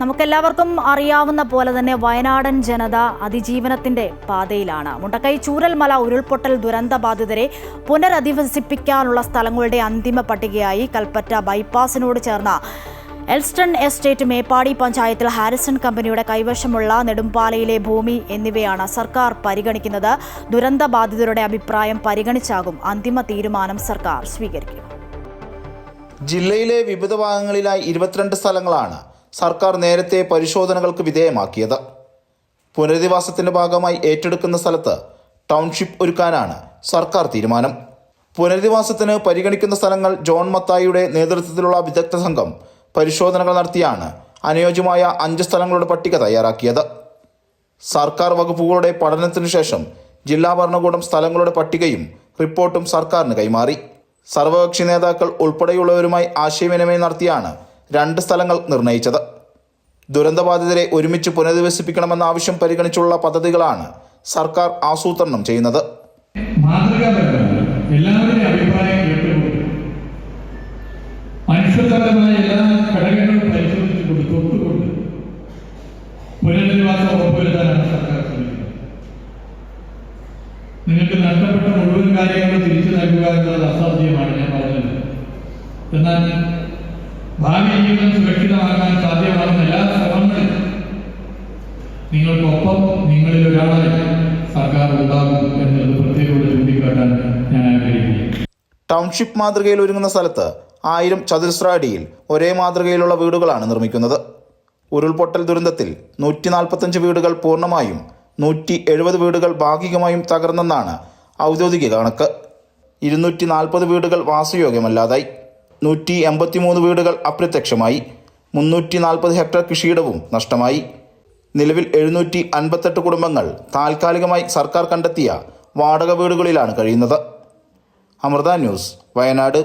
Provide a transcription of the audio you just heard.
നമുക്കെല്ലാവർക്കും അറിയാവുന്ന പോലെ തന്നെ വയനാടൻ ജനത അതിജീവനത്തിന്റെ പാതയിലാണ്. മുണ്ടക്കൈ ചൂരൽമല ഉരുൾപൊട്ടൽ ദുരന്ത ബാധിതരെ പുനരധിവസിപ്പിക്കാനുള്ള സ്ഥലങ്ങളുടെ അന്തിമ പട്ടികയായി കൽപ്പറ്റ ബൈപ്പാസിനോട് ചേർന്ന എൽസ്റ്റൺ എസ്റ്റേറ്റ് മേപ്പാടി പഞ്ചായത്തിൽ ഹാരിസൺ കമ്പനിയുടെ കൈവശമുള്ള നെടുമ്പാലയിലെ ഭൂമി എന്നിവയാണ് സർക്കാർ പരിഗണിക്കുന്നത്. ദുരന്ത ബാധിതരുടെ അഭിപ്രായം പരിഗണിച്ചാകും അന്തിമ തീരുമാനം സർക്കാർ സ്വീകരിക്കും ജില്ലയിലെ വിവിധ ഭാഗങ്ങളിലായി ഇരുപത്തിരണ്ട് സ്ഥലങ്ങളാണ് സർക്കാർ നേരത്തെ പരിശോധനകൾക്ക് വിധേയമാക്കിയത്. പുനരധിവാസത്തിന്റെ ഭാഗമായി ഏറ്റെടുക്കുന്ന സ്ഥലത്ത് ടൗൺഷിപ്പ് ഒരുക്കാനാണ് സർക്കാർ തീരുമാനം. പുനരധിവാസത്തിന് പരിഗണിക്കുന്ന സ്ഥലങ്ങൾ ജോൺ മത്തായിയുടെ നേതൃത്വത്തിലുള്ള വിദഗ്ധ സംഘം പരിശോധനകൾ നടത്തിയാണ് അനുയോജ്യമായ അഞ്ച് സ്ഥലങ്ങളുടെ പട്ടിക തയ്യാറാക്കിയത്. സർക്കാർ വകുപ്പുകളുടെ പഠനത്തിനു ശേഷം ജില്ലാ ഭരണകൂടം സ്ഥലങ്ങളുടെ പട്ടികയും റിപ്പോർട്ടും സർക്കാരിന് കൈമാറി. സർവകക്ഷി നേതാക്കൾ ഉൾപ്പെടെയുള്ളവരുമായി ആശയവിനിമയം നടത്തിയാണ് രണ്ട് സ്ഥലങ്ങൾ നിർണയിച്ചത്. ദുരന്തബാധിതരെ ഒരുമിച്ച് പുനരധിവസിപ്പിക്കണമെന്ന ആവശ്യം പരിഗണിച്ചുള്ള പദ്ധതികളാണ് സർക്കാർ ആസൂത്രണം ചെയ്യുന്നത്. എല്ലാവരുടെയും എല്ലാ സർക്കാർ നിങ്ങൾക്ക് നഷ്ടപ്പെട്ട മുഴുവൻ കാര്യങ്ങളും തിരിച്ചു നൽകുക എന്നുള്ളത് അസാധ്യമാണ് ഞാൻ പറഞ്ഞത്. എന്നാൽ ഭാവി ജീവിതം സുരക്ഷിതമാക്കാൻ സാധ്യമാകുന്ന എല്ലാ ശ്രമങ്ങളും നിങ്ങൾക്കൊപ്പം നിങ്ങളിൽ ഒരാളായി സർക്കാർ ഉണ്ടാകും എന്നത് പ്രത്യേകത ചൂണ്ടിക്കാട്ടാൻ ഞാൻ ആഗ്രഹിക്കുന്നു. ടൗൺഷിപ്പ് മാതൃകയിൽ ഒരുങ്ങുന്ന സ്ഥലത്ത് ആയിരം ചതുരശ്ര അടിയിൽ ഒരേ മാതൃകയിലുള്ള വീടുകളാണ് നിർമ്മിക്കുന്നത്. ഉരുൾപൊട്ടൽ ദുരന്തത്തിൽ നൂറ്റി നാൽപ്പത്തഞ്ച് വീടുകൾ പൂർണമായും നൂറ്റി എഴുപത് വീടുകൾ ഭാഗികമായും തകർന്നെന്നാണ് ഔദ്യോഗിക കണക്ക്. ഇരുന്നൂറ്റി നാൽപ്പത് വീടുകൾ വാസയോഗ്യമല്ലാതായി. നൂറ്റി എൺപത്തിമൂന്ന് വീടുകൾ അപ്രത്യക്ഷമായി. മുന്നൂറ്റി നാൽപ്പത് ഹെക്ടർ കൃഷിയിടവും നഷ്ടമായി. നിലവിൽ എഴുന്നൂറ്റി അൻപത്തെട്ട് കുടുംബങ്ങൾ താൽക്കാലികമായി സർക്കാർ കണ്ടെത്തിയ വാടക വീടുകളിലാണ് കഴിയുന്നത്. അമൃത ന്യൂസ് വയനാട്.